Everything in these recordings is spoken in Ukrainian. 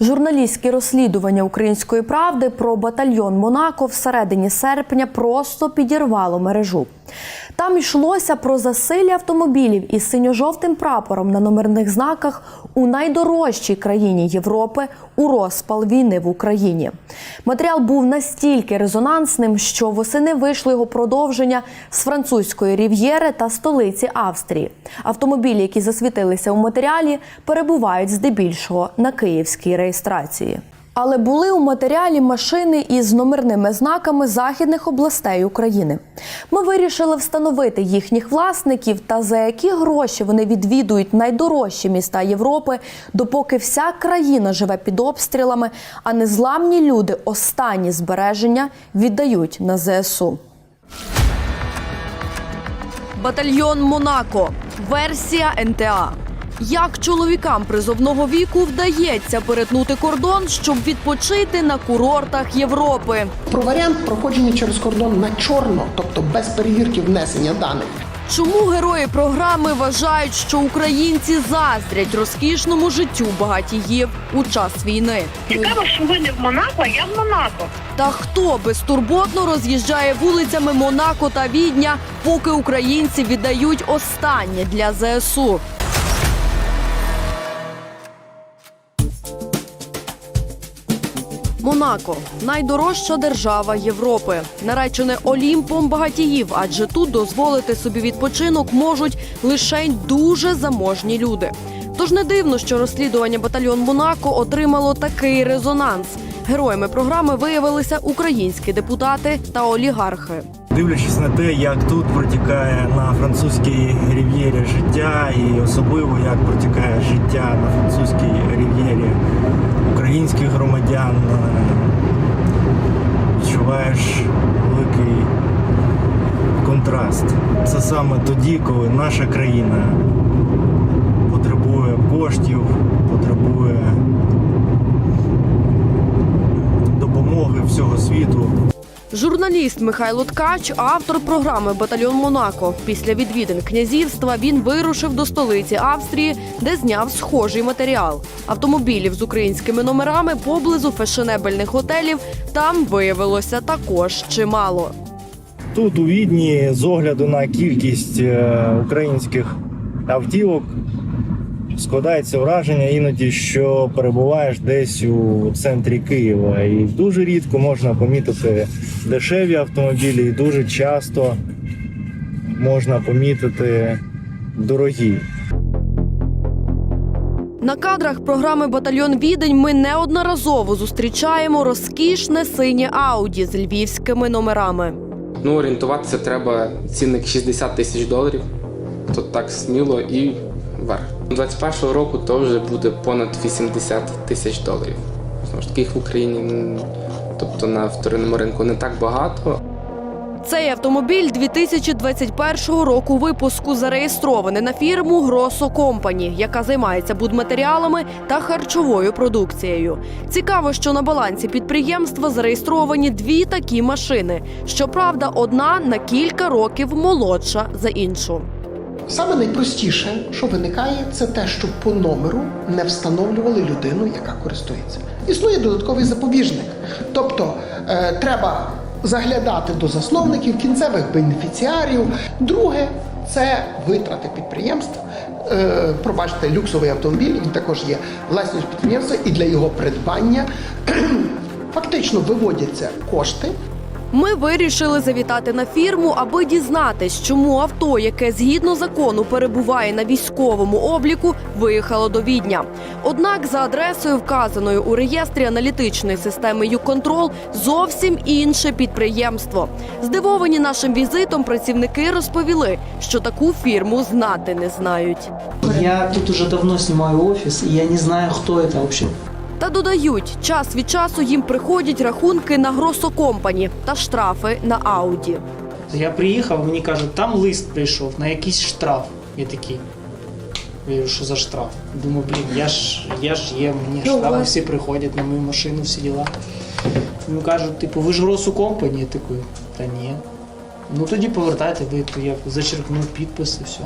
Журналістські розслідування української правди про батальйон Монако всередині серпня просто підірвало мережу. Там йшлося про засилля автомобілів із синьо-жовтим прапором на номерних знаках у найдорожчій країні Європи у розпал війни в Україні. Матеріал був настільки резонансним, що восени вийшло його продовження з французької рів'єри та столиці Австрії. Автомобілі, які засвітилися у матеріалі, перебувають здебільшого на київській реєстрації. Але були у матеріалі машини із номерними знаками західних областей України. Ми вирішили встановити їхніх власників та за які гроші вони відвідують найдорожчі міста Європи, допоки вся країна живе під обстрілами, а незламні люди останні збереження віддають на ЗСУ. Батальйон Монако. Версія НТА. Як чоловікам призовного віку вдається перетнути кордон, щоб відпочити на курортах Європи? Про варіант проходження через кордон на чорно, тобто без перевірки внесення даних. Чому герої програми вважають, що українці заздрять розкішному життю багатіїв у час війни? Цікаво, що ви не в Монако, а я в Монако. Та хто безтурботно роз'їжджає вулицями Монако та Відня, поки українці віддають останнє для ЗСУ? Монако найдорожча держава Європи, наречене Олімпом багатіїв, адже тут дозволити собі відпочинок можуть лише дуже заможні люди. Тож не дивно, що розслідування батальйон Монако отримало такий резонанс. Героями програми виявилися українські депутати та олігархи. Дивлячись на те, як тут протікає на французькій рів'єрі життя, і особливо як протікає життя на французькій рів'єрі українських громадян, е, відчуваєш великий контраст. Це саме тоді, коли наша країна потребує коштів, потребує допомоги всього світу. Журналіст Михайло Ткач, автор програми Батальйон Монако. Після відвідин князівства він вирушив до столиці Австрії, де зняв схожий матеріал. Автомобілів з українськими номерами поблизу фешенебельних готелів там виявилося також чимало. Тут у Відні з огляду на кількість е, українських автівок складається враження іноді, що перебуваєш десь у центрі Києва. І дуже рідко можна помітити дешеві автомобілі, і дуже часто можна помітити дорогі. На кадрах програми Батальйон Відень ми неодноразово зустрічаємо розкішне синє Ауді з львівськими номерами. Ну, орієнтуватися треба цінник 60 тисяч доларів. Тут так сміло і вверх. 21-го року то вже буде понад 80 тисяч доларів. Знову ж таки, їх в Україні, тобто на вторинному ринку не так багато. Цей автомобіль 2021 року випуску зареєстрований на фірму Гросо Компані, яка займається будматеріалами та харчовою продукцією. Цікаво, що на балансі підприємства зареєстровані дві такі машини. Щоправда, одна на кілька років молодша за іншу. Саме найпростіше, що виникає, це те, що по номеру не встановлювали людину, яка користується. Існує додатковий запобіжник. Тобто е, треба заглядати до засновників, кінцевих бенефіціарів. Друге це витрати підприємств. Е, пробачте, люксовий автомобіль, він також є власністю підприємства, і для його придбання фактично виводяться кошти. Ми вирішили завітати на фірму, аби дізнатись, чому авто, яке згідно закону перебуває на військовому обліку, виїхало до Відня. Однак за адресою, вказаною у реєстрі аналітичної системи «Юконтрол», зовсім інше підприємство. Здивовані нашим візитом, працівники розповіли, що таку фірму знати не знають. Я тут уже давно снимаю офис, и я не знаю, кто это вообще. Та додають, час від часу їм приходять рахунки на Гросокомпані та штрафи на Ауді. Я приїхав, мені кажуть, там лист прийшов на якийсь штраф. Я такий. Я говорю, що за штраф? Думаю, блін, я ж я ж є, мені штрафи всі приходять на мою машину, всі діла. Йому кажуть, типу, ви ж Росу компані? Я такий, та ні. Ну тоді повертайте, ви то я зачеркнув підпис і все.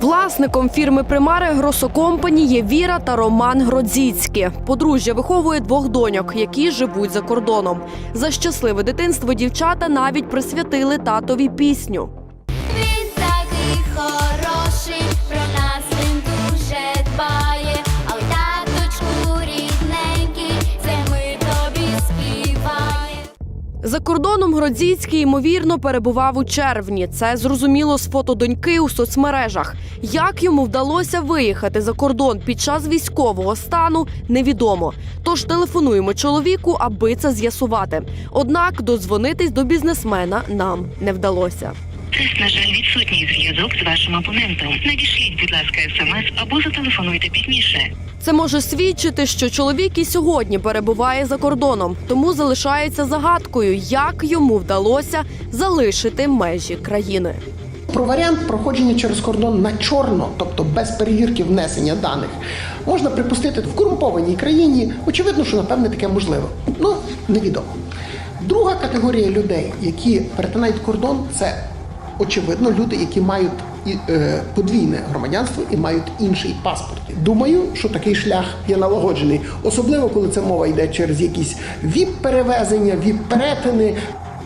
Власником фірми Примари Гросокомпані є Віра та Роман Гродзіцькі. Подружжя виховує двох доньок, які живуть за кордоном. За щасливе дитинство дівчата навіть присвятили татові пісню. За кордоном Гродзіцький ймовірно перебував у червні. Це зрозуміло з фото доньки у соцмережах. Як йому вдалося виїхати за кордон під час військового стану, невідомо. Тож телефонуємо чоловіку, аби це з'ясувати. Однак дозвонитись до бізнесмена нам не вдалося. На жаль, відсутній зв'язок з вашим абонентом. Надішліть, будь ласка, смс або зателефонуйте пізніше. Це може свідчити, що чоловік і сьогодні перебуває за кордоном, тому залишається загадкою, як йому вдалося залишити межі країни. Про варіант проходження через кордон на чорно, тобто без перевірки внесення даних, можна припустити в корумпованій країні. Очевидно, що напевне таке можливо. Ну невідомо. Друга категорія людей, які перетинають кордон, це очевидно люди, які мають е, подвійне громадянство і мають інший паспорт. Думаю, що такий шлях є налагоджений, особливо коли це мова йде через якісь віп-перевезення, віп-перетини,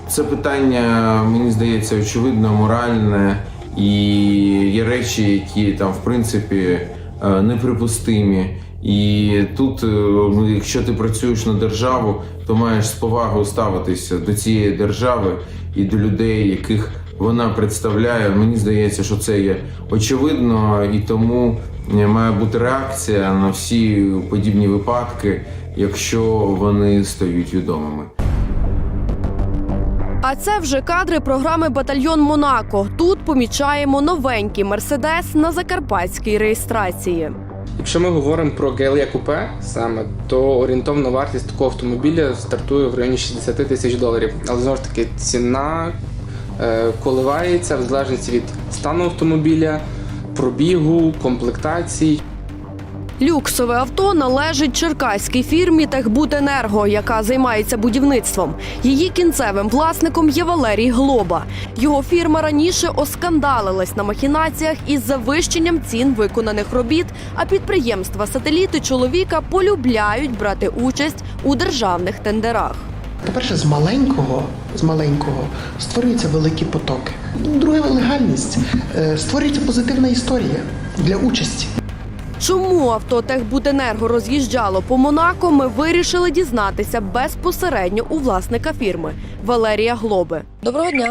Це питання, мені здається, очевидно, моральне і є речі, які там в принципі е, неприпустимі. І тут, е, ну, якщо ти працюєш на державу, то маєш з повагою ставитися до цієї держави і до людей, яких вона представляє. Мені здається, що це є очевидно, і тому е, має бути реакція на всі подібні випадки, якщо вони стають відомими. А це вже кадри програми Батальйон Монако. Тут помічаємо новенький мерседес на закарпатській реєстрації. Якщо ми говоримо про GLE купе саме, то орієнтовна вартість такого автомобіля стартує в районі 60 тисяч доларів. Але знову ж таки ціна коливається в залежності від стану автомобіля, пробігу, комплектацій. Люксове авто належить черкаській фірмі Техбуденерго, яка займається будівництвом. Її кінцевим власником є Валерій Глоба. Його фірма раніше оскандалилась на махінаціях із завищенням цін виконаних робіт. А підприємства сателіти чоловіка полюбляють брати участь у державних тендерах. По-перше, з маленького, з маленького створюються великі потоки. Друге легальність. Е, Створюється позитивна історія для участі. Чому авто Техбуденерго роз'їжджало по Монако, ми вирішили дізнатися безпосередньо у власника фірми Валерія Глоби. Доброго дня.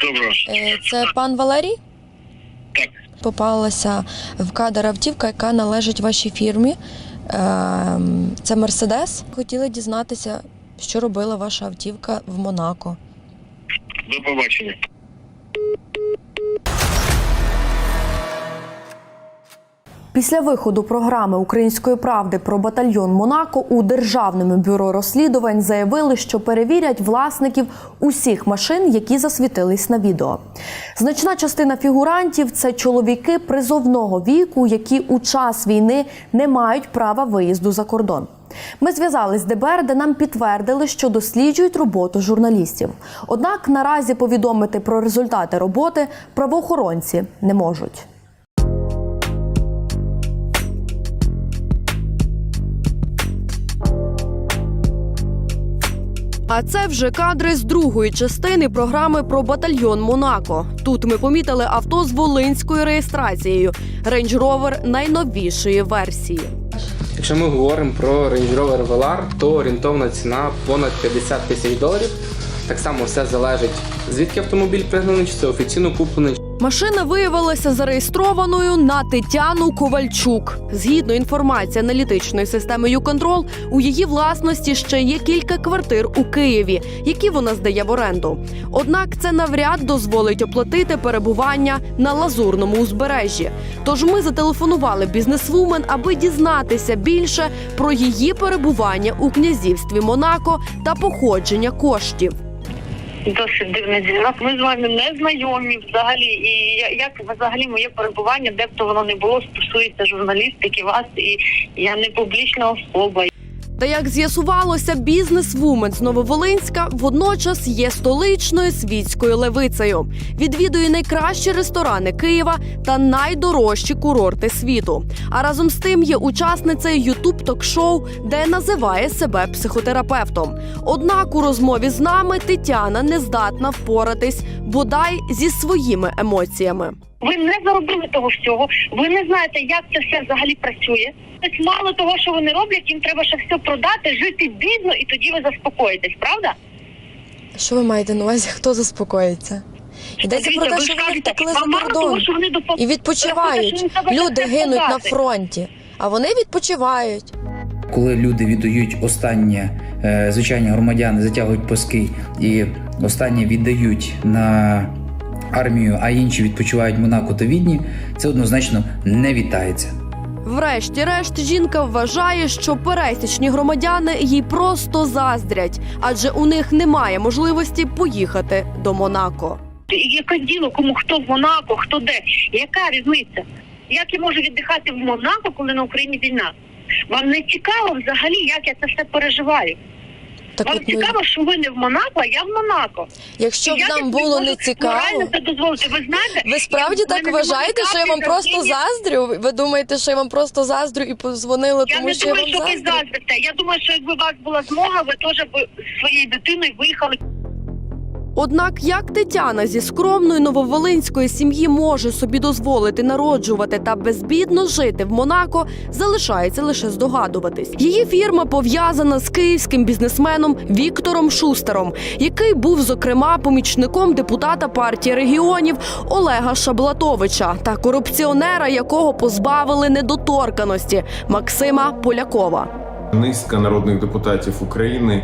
Добро. Е, Це пан Валерій? Так. Попалася в кадр автівка, яка належить вашій фірмі. Ем, Це Мерседес. Хотіли дізнатися, що робила ваша автівка в Монако. До побачення. Після виходу програми Української правди про батальйон Монако у Державному бюро розслідувань заявили, що перевірять власників усіх машин, які засвітились на відео. Значна частина фігурантів це чоловіки призовного віку, які у час війни не мають права виїзду за кордон. Ми зв'язались з ДБР, де нам підтвердили, що досліджують роботу журналістів. Однак наразі повідомити про результати роботи правоохоронці не можуть. А це вже кадри з другої частини програми про батальйон Монако. Тут ми помітили авто з волинською реєстрацією Range Rover найновішої версії. Якщо ми говоримо про Range Rover Velar, то орієнтовна ціна понад 50 тисяч доларів. Так само все залежить, звідки автомобіль пригнаний, чи це офіційно куплений, Машина виявилася зареєстрованою на Тетяну Ковальчук. Згідно інформації аналітичної системи «Юконтрол», у її власності ще є кілька квартир у Києві, які вона здає в оренду. Однак це навряд дозволить оплатити перебування на лазурному узбережжі. Тож ми зателефонували бізнесвумен, аби дізнатися більше про її перебування у князівстві Монако та походження коштів. Досить дивний дзвінок. Ми з вами не знайомі взагалі. І як взагалі моє перебування, де б то воно не було, стосується журналістики, вас і я не публічна особа. Та як з'ясувалося, бізнес-вумен з Нововолинська водночас є столичною світською левицею. Відвідує найкращі ресторани Києва та найдорожчі курорти світу. А разом з тим є учасницею ютуб ток-шоу, де називає себе психотерапевтом. Однак у розмові з нами Тетяна не здатна впоратись бодай зі своїми емоціями. Ви не заробили того всього. Ви не знаєте, як це все взагалі працює. Тобто мало того, що вони роблять, їм треба ще все продати, жити бідно, і тоді ви заспокоїтесь, правда? Що ви маєте на увазі? Хто заспокоїться? Йдеться про те, що вони втекли за мало того, кордон що вони допом- і відпочивають. Люди гинуть на фронті, а вони відпочивають. Коли люди віддають останнє, е, звичайні громадяни затягують паски і останнє віддають на армію, а інші відпочивають в Монако та Відні, це однозначно не вітається. Врешті-решт, жінка вважає, що пересічні громадяни їй просто заздрять, адже у них немає можливості поїхати до Монако. Яке діло, кому хто в Монако, хто де? Яка різниця? Як я можу віддихати в Монако, коли на Україні війна? Вам не цікаво взагалі, як я це все переживаю? Так Вам от, ну, цікаво, що ви не в Монако, а я в Монако. якщо б І я нам собі було можу не цікаво, морально це дозволити. Ви знаєте, ви справді я- в так мене вважаєте, немає що я вам каплі просто терпіння. заздрю? Ви думаєте, що я вам просто заздрю і позвонила, Я тому не що я думаю, вам що ви заздрю? заздрите. Я думаю, що якби у вас була змога, ви теж б зі своєю дитиною виїхали Однак як Тетяна зі скромної нововолинської сім'ї може собі дозволити народжувати та безбідно жити в Монако, залишається лише здогадуватись. Її фірма пов'язана з київським бізнесменом Віктором Шустером, який був зокрема помічником депутата партії регіонів Олега Шаблатовича та корупціонера, якого позбавили недоторканості Максима Полякова. Низка народних депутатів України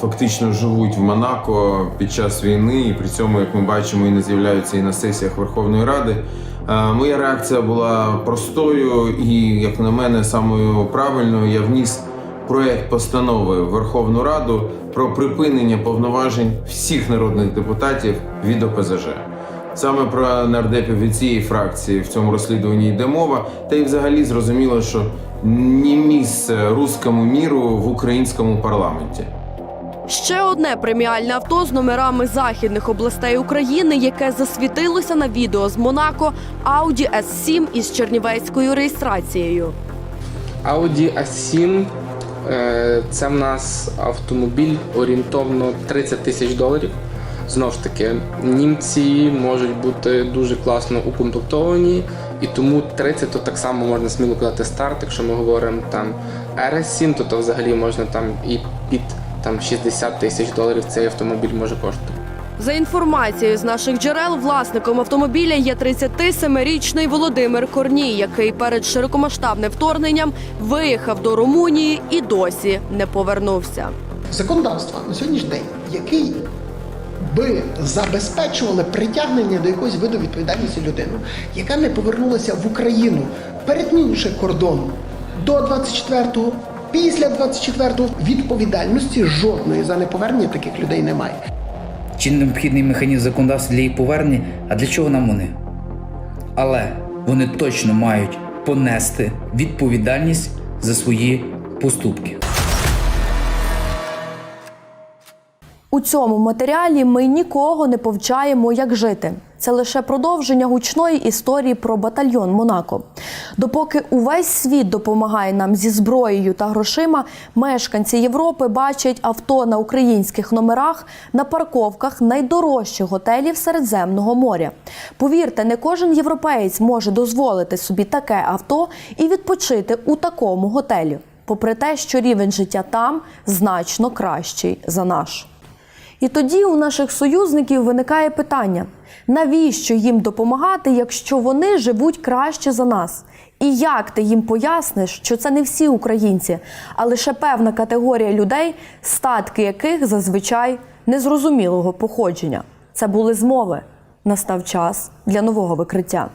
фактично живуть в Монако під час війни, і при цьому, як ми бачимо, і не з'являються і на сесіях Верховної Ради. Е, Моя реакція була простою і, як на мене, самою правильною. Я вніс проект постанови в Верховну Раду про припинення повноважень всіх народних депутатів від ОПЗЖ. Саме про нардепів від цієї фракції в цьому розслідуванні йде мова. Та й взагалі зрозуміло, що ні місце руському міру в українському парламенті. Ще одне преміальне авто з номерами західних областей України, яке засвітилося на відео з Монако Audi S7 із чернівецькою реєстрацією. Audi A7 е, це в нас автомобіль орієнтовно 30 тисяч доларів. Знову ж таки, німці можуть бути дуже класно укомплектовані, і тому 30 то так само можна сміло казати старт. Якщо ми говоримо там RS7, то, то взагалі можна там і під там 60 тисяч доларів цей автомобіль може коштувати. За інформацією з наших джерел, власником автомобіля є 37-річний Володимир Корній, який перед широкомасштабним вторгненням виїхав до Румунії і досі не повернувся. законодавства на сьогоднішній день, який би забезпечували притягнення до якогось виду відповідальності людину, яка не повернулася в Україну, перетнувши кордон до 24-го, після 24-го відповідальності жодної за неповернення таких людей немає. Чи необхідний механізм законодавства для її повернення, а для чого нам вони? Але вони точно мають понести відповідальність за свої поступки. У цьому матеріалі ми нікого не повчаємо, як жити. Це лише продовження гучної історії про батальйон Монако. Допоки увесь світ допомагає нам зі зброєю та грошима, мешканці Європи бачать авто на українських номерах на парковках найдорожчих готелів Середземного моря. Повірте, не кожен європеєць може дозволити собі таке авто і відпочити у такому готелі, попри те, що рівень життя там значно кращий за наш. І тоді у наших союзників виникає питання: навіщо їм допомагати, якщо вони живуть краще за нас? І як ти їм поясниш, що це не всі українці, а лише певна категорія людей, статки яких зазвичай незрозумілого походження? Це були змови. Настав час для нового викриття.